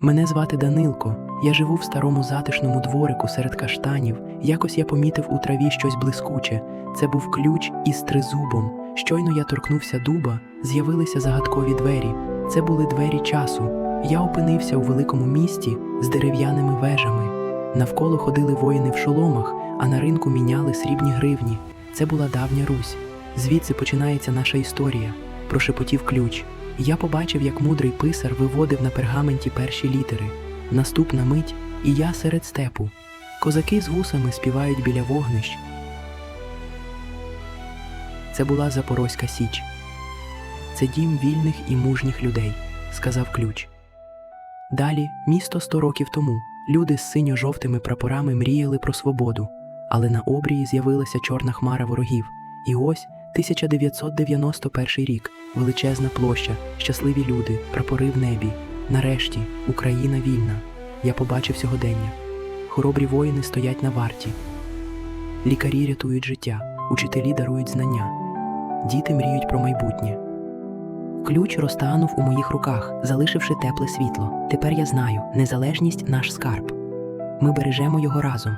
Мене звати Данилко. Я живу в старому затишному дворику серед каштанів. Якось я помітив у траві щось блискуче. Це був ключ із тризубом. Щойно я торкнувся дуба, з'явилися загадкові двері. Це були двері часу. Я опинився у великому місті з дерев'яними вежами. Навколо ходили воїни в шоломах, а на ринку міняли срібні гривні. Це була давня Русь. Звідси починається наша історія. Прошепотів ключ. Я побачив, як мудрий писар виводив на пергаменті перші літери. Наступна мить, і я серед степу. Козаки з вусами співають біля вогнищ. Це була Запорозька Січ. Це дім вільних і мужніх людей, сказав ключ. Далі, місто сто років тому, люди з синьо-жовтими прапорами мріяли про свободу, але на обрії з'явилася чорна хмара ворогів. І ось 1991 рік, величезна площа, щасливі люди, прапори в небі. Нарешті Україна вільна. Я побачив сьогодення. Хоробрі воїни стоять на варті. Лікарі рятують життя, учителі дарують знання, діти мріють про майбутнє. Ключ розтанув у моїх руках, залишивши тепле світло. Тепер я знаю, незалежність наш скарб. Ми бережемо його разом.